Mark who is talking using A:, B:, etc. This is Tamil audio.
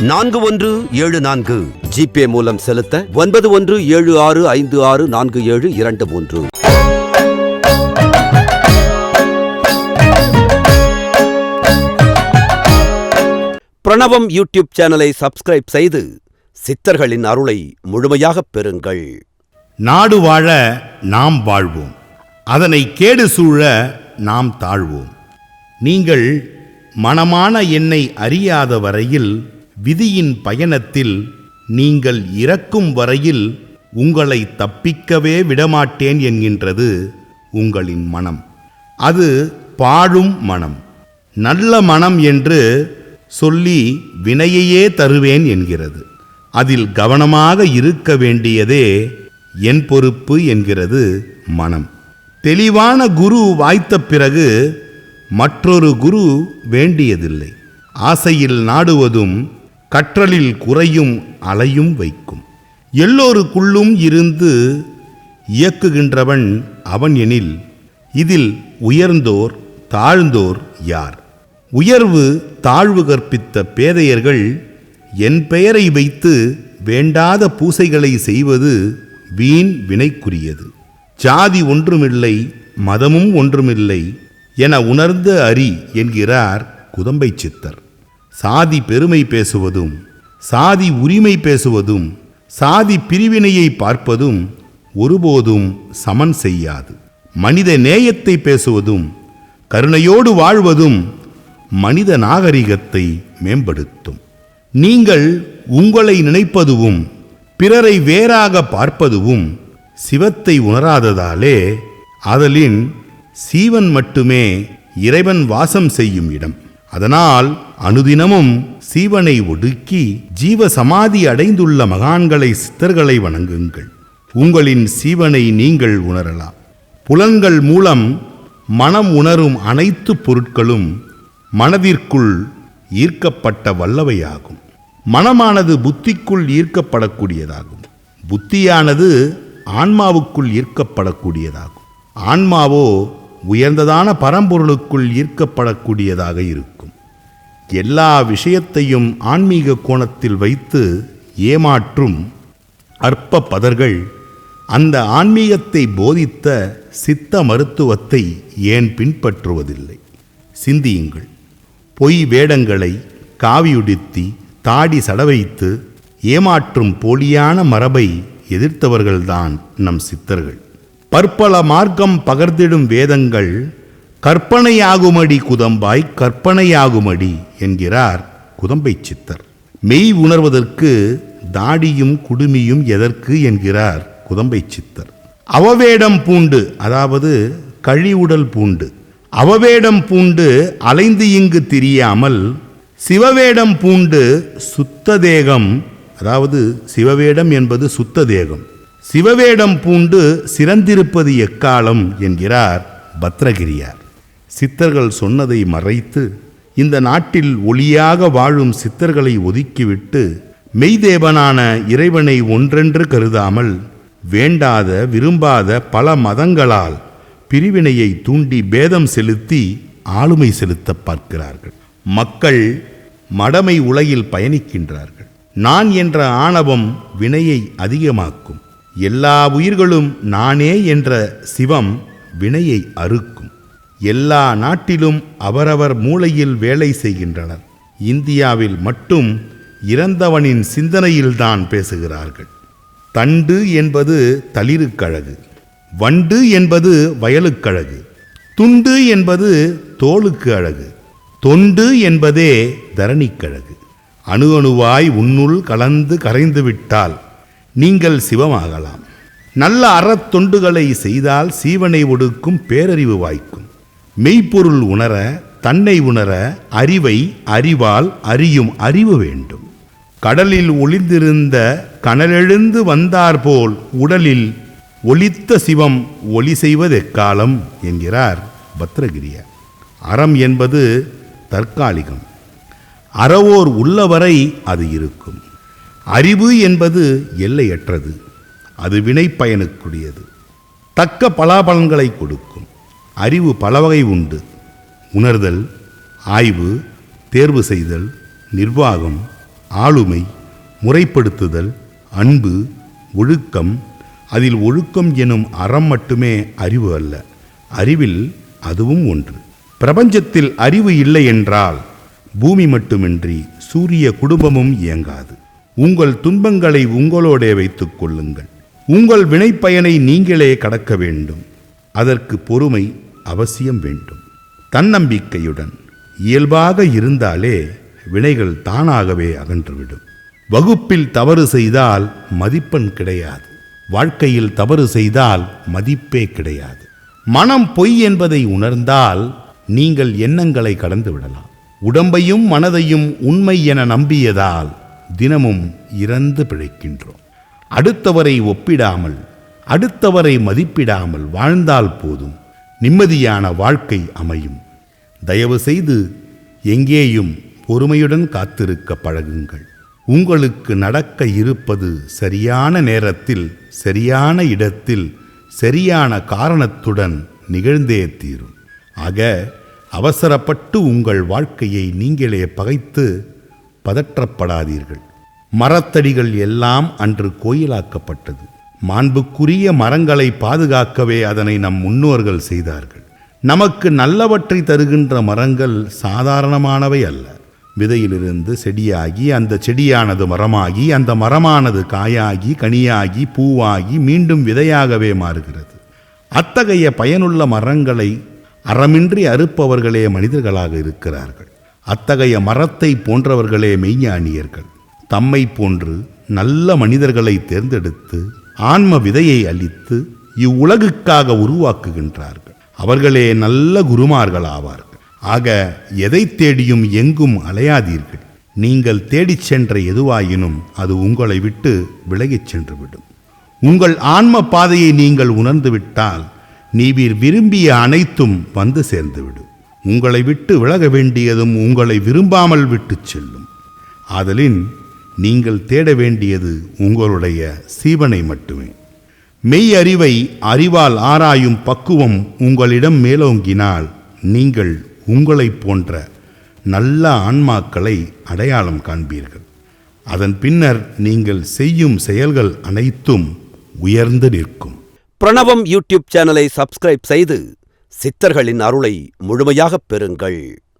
A: நான்கு ஒன்று ஏழு நான்கு. ஜிபே மூலம் செலுத்த ஒன்பது ஒன்று ஏழு ஆறு ஐந்து ஆறு நான்கு ஏழு இரண்டு மூன்று. பிரணவம் யூடியூப் சேனலை சப்ஸ்கிரைப் செய்து சித்தர்களின் அருளை முழுமையாகப் பெறுங்கள்.
B: நாடு வாழ நாம் வாழ்வோம். அதனை கேடு சூழ நாம் தாழ்வோம். நீங்கள் மனமான என்னை அறியாத வரையில் விதியின் பயணத்தில் நீங்கள் இறக்கும் வரையில் உங்களை தப்பிக்கவே விடமாட்டேன் என்கின்றது உங்களின் மனம். அது பாழும் மனம். நல்ல மனம் என்று சொல்லி வினையையே தருவேன் என்கிறது. அதில் கவனமாக இருக்க வேண்டியதே என் பொறுப்பு என்கிறது மனம். தெளிவான குரு வாய்த்த பிறகு மற்றொரு குரு வேண்டியதில்லை. ஆசையில் நாடுவதும் கற்றலில் குறையும் அலையும் வைக்கும். எல்லோருக்குள்ளும் இருந்து இயக்குகின்றவன் அவன் எனில் இதில் உயர்ந்தோர் தாழ்ந்தோர் யார்? உயர்வு தாழ்வு கற்பித்த பேதையர்கள் என் பெயரை வைத்து வேண்டாத பூசைகளை செய்வது வீண் வினைக்குரியது. ஜாதி ஒன்றுமில்லை மதமும் ஒன்றுமில்லை என உணர்ந்த அரி என்கிறார் குதம்பை சித்தர். சாதி பெருமை பேசுவதும் சாதி உரிமை பேசுவதும் சாதி பிரிவினையை பார்ப்பதும் ஒருபோதும் சமன் செய்யாது. மனித நேயத்தை பேசுவதும் கருணையோடு வாழ்வதும் மனித நாகரிகத்தை மேம்படுத்தும். நீங்கள் உங்களை நினைப்பதுவும் பிறரை வேறாக பார்ப்பதுவும் சிவத்தை உணராததாலே அதலின் சீவன் மட்டுமே இறைவன் வாசம் செய்யும் இடம். அதனால் அனுதினமும் சீவனை ஒடுக்கி ஜீவ சமாதி அடைந்துள்ள மகான்களை சித்தர்களை வணங்குங்கள். உங்களின் சீவனை நீங்கள் உணரலாம். புலன்கள் மூலம் மனம் உணரும் அனைத்து பொருட்களும் மனதிற்குள் ஈர்க்கப்பட்ட வல்லவையாகும். மனமானது புத்திக்குள் ஈர்க்கப்படக்கூடியதாகும். புத்தியானது ஆன்மாவுக்குள் ஈர்க்கப்படக்கூடியதாகும். ஆன்மாவோ உயர்ந்ததான பரம்பொருளுக்குள் ஈர்க்கப்படக்கூடியதாக இருக்கும். எல்லா விஷயத்தையும் ஆன்மீக கோணத்தில் வைத்து ஏமாற்றும் அற்ப பதர்கள் அந்த ஆன்மீகத்தை போதித்த சித்த மருத்துவத்தை ஏன் பின்பற்றுவதில்லை? சிந்தியுங்கள். பொய் வேடங்களை காவியுடுத்தி தாடி சடவைத்து ஏமாற்றும் போலியான மரபை எதிர்த்தவர்கள்தான் நம் சித்தர்கள். பற்பல மார்க்கம் பகர்ந்திடும் வேதங்கள் கற்பனையாகுமடி குதம்பாய் கற்பனையாகுமடி என்கிறார் குதம்பை சித்தர். மெய் உணர்வதற்கு தாடியும் குடுமியும் எதற்கு என்கிறார் குதம்பை சித்தர். அவவேடம் பூண்டு அதாவது கழிவுடல் பூண்டு. அவவேடம் பூண்டு அலைந்து இங்கு திரியாமல் சிவவேடம் பூண்டு சுத்த தேகம் அதாவது சிவவேடம் என்பது சுத்த தேகம். சிவவேடம் பூண்டு சிறந்திருப்பது எக்காலம் என்கிறார் பத்ரகிரியார். சித்தர்கள் சொன்னதை மறைத்து இந்த நாட்டில் ஒளியாக வாழும் சித்தர்களை ஒதுக்கிவிட்டு மெய்தேவனான இறைவனை ஒன்றென்று கருதாமல் வேண்டாத விரும்பாத பல மதங்களால் பிரிவினையை தூண்டி பேதம் செலுத்தி ஆளுமை செலுத்த பார்க்கிறார்கள். மக்கள் மடமை உலகில் பயணிக்கின்றார்கள். நான் என்ற ஆணவம் வினையை அதிகமாக்கும். எல்லா உயிர்களும் நானே என்ற சிவம் வினையை அறுக்கும். எல்லா நாட்டிலும் அவரவர் மூளையில் வேலை செய்கின்றனர். இந்தியாவில் மட்டும் இறந்தவனின் சிந்தனையில்தான் பேசுகிறார்கள். தண்டு என்பது தளிருக்கழகு வண்டு என்பது வயலுக்கழகு துண்டு என்பது தோளுக்கு அழகு தொண்டு என்பதே தரணிக்கழகு. அணு அணுவாய் உன்னுள் கலந்து கரைந்து விட்டால் நீங்கள் சிவமாகலாம். நல்ல அறத்தொண்டுகளை செய்தால் சீவனை ஒடுக்கும் பேரறிவு வாய்க்கும். மெய்ப்பொருள் உணர தன்னை உணர அறிவை அறிவால் அறியும் அறிவு வேண்டும். கடலில் ஒளிந்திருந்த கனலெழுந்து வந்தாற்போல் உடலில் ஒளித்த சிவம் ஒளி செய்வதெக்காலம் என்கிறார் பத்ரகிரியார் அறம் என்பது தற்காலிகம். அறவோர் உள்ளவரை அது இருக்கும். அறிவு என்பது எல்லையற்றது. அது வினைப்பயனுக்குரியது. தக்க பலாபலன்களை கொடுக்கும். அறிவு பல வகை உண்டு. உணர்தல் ஆய்வு தேர்வு செய்தல் நிர்வாகம் ஆளுமை முறைப்படுத்துதல் அன்பு ஒழுக்கம். அதில் ஒழுக்கம் எனும் அறம் மட்டுமே அறிவு அல்ல. அறிவில் அதுவும் ஒன்று. பிரபஞ்சத்தில் அறிவு இல்லை என்றால் பூமி மட்டுமின்றி சூரிய குடும்பமும் இயங்காது. உங்கள் துன்பங்களை உங்களோடே வைத்துக் கொள்ளுங்கள். உங்கள் வினைப்பயனை நீங்களே கடக்க வேண்டும். அதற்கு பொறுமை அவசியம் வேண்டும். தன்னம்பிக்கையுடன் இயல்பாக இருந்தாலே வினைகள் தானாகவே அகன்றுவிடும். வகுப்பில் தவறு செய்தால் மதிப்பெண் கிடையாது. வாழ்க்கையில் தவறு செய்தால் மதிப்பே கிடையாது. மனம் பொய் என்பதை உணர்ந்தால் நீங்கள் எண்ணங்களை கடந்து விடலாம். உடம்பையும் மனதையும் உண்மை என நம்பியதால் தினமும் இறந்து பிழைக்கின்றோம். அடுத்தவரை ஒப்பிடாமல் அடுத்தவரை மதிப்பிடாமல் வாழ்ந்தால் போதும். நிம்மதியான வாழ்க்கை அமையும். தயவு செய்து எங்கேயும் பொறுமையுடன் காத்திருக்க பழகுங்கள். உங்களுக்கு நடக்க இருப்பது சரியான நேரத்தில் சரியான இடத்தில் சரியான காரணத்துடன் நிகழ்ந்தே தீரும். ஆக அவசரப்பட்டு உங்கள் வாழ்க்கையை நீங்களே பகைத்து பதற்றப்படாதீர்கள். மரத்தடிகள் எல்லாம் அன்று கோயிலாக்கப்பட்டது. மாண்புக்குரிய மரங்களை பாதுகாக்கவே அதனை நம் முன்னோர்கள் செய்தார்கள். நமக்கு நல்லவற்றை தருகின்ற மரங்கள் சாதாரணமானவை அல்ல. விதையிலிருந்து செடியாகி அந்த செடியானது மரமாகி அந்த மரமானது காயாகி கனியாகி பூவாகி மீண்டும் விதையாகவே மாறுகிறது. அத்தகைய பயனுள்ள மரங்களை அறமின்றி அறுப்பவர்களே மனிதர்களாக இருக்கிறார்கள். அத்தகைய மரத்தை போன்றவர்களே மெய்ஞானியர்கள். தம்மை போன்று நல்ல மனிதர்களை தேர்ந்தெடுத்து ஆன்ம விதையை அளித்து இவ்வுலகுக்காக உருவாக்குகின்றார்கள். அவர்களே நல்ல குருமார்கள் ஆவார்கள் ஆக எதை தேடியும் எங்கும் அலையாதீர்கள். நீங்கள் தேடிச் சென்ற எதுவாயினும் அது உங்களை விட்டு விலகிச் சென்றுவிடும். உங்கள் ஆன்ம பாதையை நீங்கள் உணர்ந்துவிட்டால் நீவீர் விரும்பிய அனைத்தும் வந்து சேர்ந்துவிடும். உங்களை விட்டு விலக வேண்டியதும் உங்களை விரும்பாமல் விட்டுச் செல்லும். ஆதலின் நீங்கள் தேட வேண்டியது உங்களுடைய சீவனை மட்டுமே. மெய் அறிவை அறிவால் ஆராயும் பக்குவம் உங்களிடம் மேலோங்கினால் நீங்கள் உங்களைப் போன்ற நல்ல ஆன்மாக்களை அடையாளம் காண்பீர்கள். அதன் பின்னர் நீங்கள் செய்யும் செயல்கள் அனைத்தும் உயர்ந்து நிற்கும்.
A: பிரணவம் யூடியூப் சேனலை சப்ஸ்கிரைப் செய்து சித்தர்களின் அருளை முழுமையாகப் பெறுங்கள்.